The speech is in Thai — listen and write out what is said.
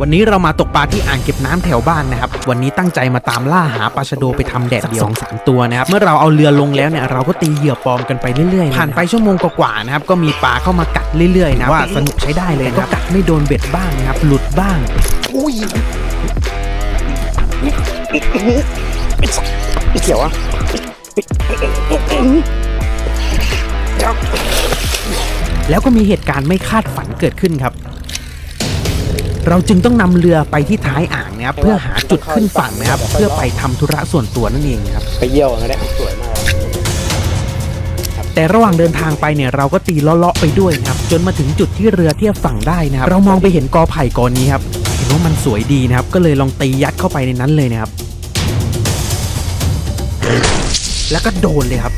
วันนี้เรามาตกปลาที่อ่างเก็บน้ำแถวบ้านนะครับ วันนี้ตั้งใจมาตามล่าหาปลาชะโดไปทำแดดเดียวสองสามตัวนะครับ เมื่อเราเอาเรือลงแล้วเนี่ยเราก็ตีเหยื่อปลอมกันไปเรื่อยๆ ผ่านไปชั่วโมงกว่าๆนะครับ ก็มีปลาเข้ามากัดเรื่อยๆนะครับว่าสนุกใช้ได้เลยนะครับก็กัดไม่โดนเบ็ดบ้างนะครับ หลุดบ้าง อุ้ยไม่เกี่ยวอะแล้วก็มีเหตุการณ์ไม่คาดฝันเกิดขึ้นครับ เราจึงต้องนำเรือไปที่ท้ายอ่างนะครับเพื่อหาจุดขึ้นฝั่งนะครับ เพื่อไปทำธุระส่วนตัวนั่นเองครับไปเยี่ยวกันได้สวยมากแต่ระหว่างเดินทางไปเนี่ยเราก็ตีเลาะๆไปด้วยนะครับ จนมาถึงจุดที่เรือเทียบฝั่งได้นะครับเรามองไปเห็นกอไผ่กอนี้ครับเห็นว่ามันสวยดีนะครับ ก็เลยลองตียัดเข้าไปในนั้นเลยนะครับ แล้วก็โดนเลยครับ